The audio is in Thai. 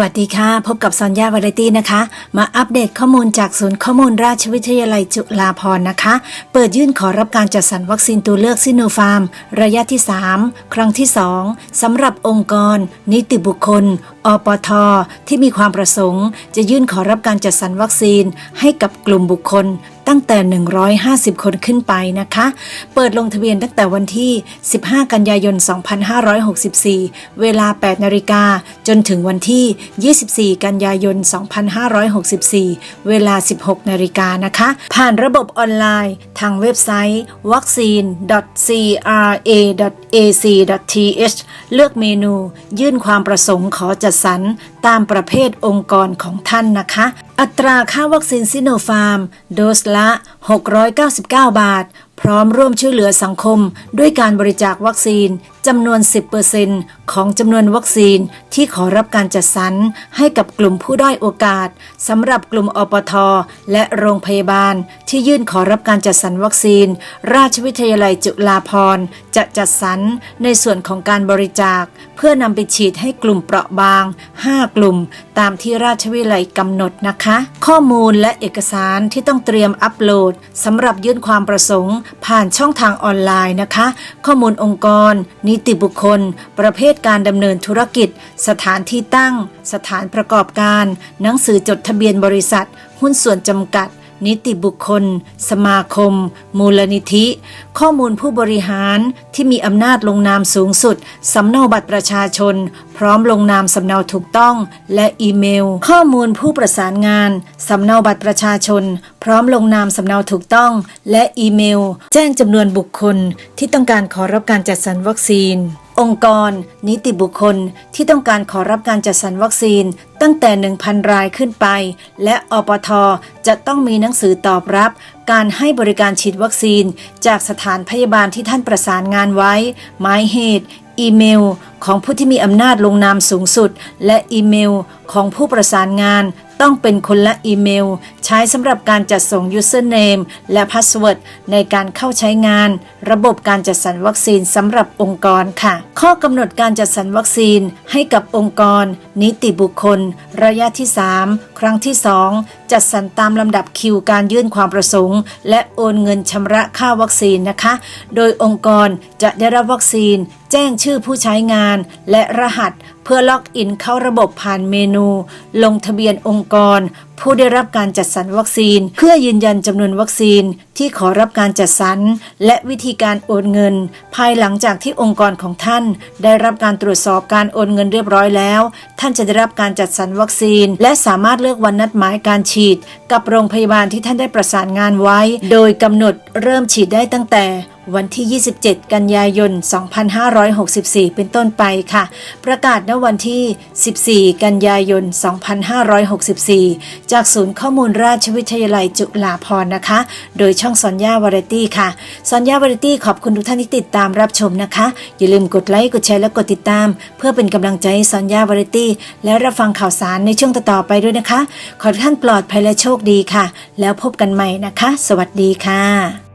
วัสดีค่ะ พบกับซอนยาวาไรตี้นะคะ มาอัปเดตข้อมูลจากศูนย์ข้อมูลราชวิทยาลัยจุฬาภรณ์นะคะ เปิดยื่นขอรับการจัดสรรวัคซีนตัวเลือกซิโนฟาร์ม ระยะที่ 3 ครั้งที่ 2สำหรับองค์กร นิติบุคคล อปท ที่มีความประสงค์ จะยื่นขอรับการจัดสรรวัคซีนให้กับกลุ่มบุคคล ตั้งแต่ 150 คนขึ้นไปนะคะ เปิดลงทะเบียนตั้งแต่วันที่ 15 กันยายน 2564 เวลา 8 นาฬิกา จนถึงวันที่ 24 กันยายน 2564 เวลา 16 นาฬิกานะคะ ผ่านระบบออนไลน์ ทางเว็บไซต์ vaccine.cra.ac.th เลือกเมนู ยื่นความประสงค์ขอจัดสรร ตามประเภทองค์กรของท่านนะคะ อัตราค่าวัคซีนซิโนฟาร์ม โดสละ 699 บาทพร้อมร่วมช่วยเหลือสังคม ด้วยการบริจาควัคซีนจำนวน 10%ของจำนวนวัคซีนที่ขอรับการจัดสรรให้กับกลุ่มผู้ด้อยโอกาสสำหรับกลุ่มอปท และโรงพยาบาล ที่ยื่นขอรับการจัดสรรวัคซีน ราชวิทยาลัยจุฬาภรณ์จะจัดสรรในส่วนของการบริจาค เพื่อนำไปฉีดให้กลุ่มเปราะบาง 5 กลุ่ม ตามที่ราชวิทยาลัยกำหนดนะคะ ข้อมูลและเอกสารที่ต้องเตรียมอัปโหลดสำหรับยื่นความประสงค์ผ่านช่องทางออนไลน์นะคะ ข้อมูลองค์กร นิติบุคคล ประเภทการดำเนินธุรกิจ สถานที่ตั้ง สถานประกอบการ หนังสือจดทะเบียนบริษัท หุ้นส่วนจำกัด นิติบุคคล สมาคม มูลนิธิ ข้อมูลผู้บริหารที่มีอำนาจลงนามสูงสุด สำเนาบัตรประชาชน พร้อมลงนามสำเนาถูกต้อง และอีเมล ข้อมูลผู้ประสานงาน สำเนาบัตรประชาชน พร้อมลงนามสำเนาถูกต้อง และอีเมล แจ้งจำนวนบุคคลที่ต้องการขอรับการจัดสรรวัคซีน องค์กร นิติบุคคลที่ต้องการขอรับการจัดสรรวัคซีนตั้งแต่ 1,000 รายขึ้นไป และอปท จะต้องมีหนังสือตอบรับ การให้บริการฉีดวัคซีน จากสถานพยาบาลที่ท่านประสานงานไว้ หมายเหตุ อีเมลของผู้ที่มีอำนาจลงนามสูงสุด และอีเมลของผู้ประสานงานต้องเป็นคนละอีเมล ใช้สำหรับการจัดส่ง username และ password ในการเข้าใช้งาน ระบบการจัดสรรวัคซีนสำหรับองค์กรค่ะ ข้อกำหนดการจัดสรรวัคซีนให้กับองค์กร นิติบุคคล ระยะที่ 3 ครั้งที่ 2 จัดสรรตามลำดับคิวการยื่นความประสงค์ และโอนเงินชำระค่าวัคซีนนะคะ โดยองค์กรจะได้รับวัคซีน แจ้งชื่อผู้ใช้งานและรหัส เพื่อล็อกอินเข้าระบบผ่านเมนู ลงทะเบียนองค์กร ผู้ได้รับการจัดสรรวัคซีน เพื่อยืนยันจำนวนวัคซีนที่ขอรับการจัดสรร และวิธีการโอนเงิน ภายหลังจากที่องค์กรของท่าน ได้รับการตรวจสอบการโอนเงินเรียบร้อยแล้ว ท่านจะได้รับการจัดสรรวัคซีน และสามารถเลือกวันนัดหมายการฉีด กับโรงพยาบาลที่ท่านได้ประสานงานไว้ โดยกำหนดเริ่มฉีดได้ตั้งแต่ วันที่ 27 กันยายน 2564 เป็นต้นไปค่ะ ประกาศณวันที่ 14 กันยายน 2564 จากศูนย์ข้อมูลราชวิทยาลัยจุฬาภรณ์นะคะ โดยช่องซอนย่าวาไรตี้ค่ะซอนย่าวาไรตี้ขอบคุณทุกท่านที่ติดตามรับชมนะคะ อย่าลืมกดไลค์ กดแชร์ และกดติดตาม เพื่อเป็นกำลังใจให้ซอนย่าวาไรตี้ และรับฟังข่าวสารในช่วงต่อๆไปด้วยนะคะ ขอให้ท่านปลอดภัยและโชคดีค่ะ แล้วพบกันใหม่นะคะ สวัสดีค่ะ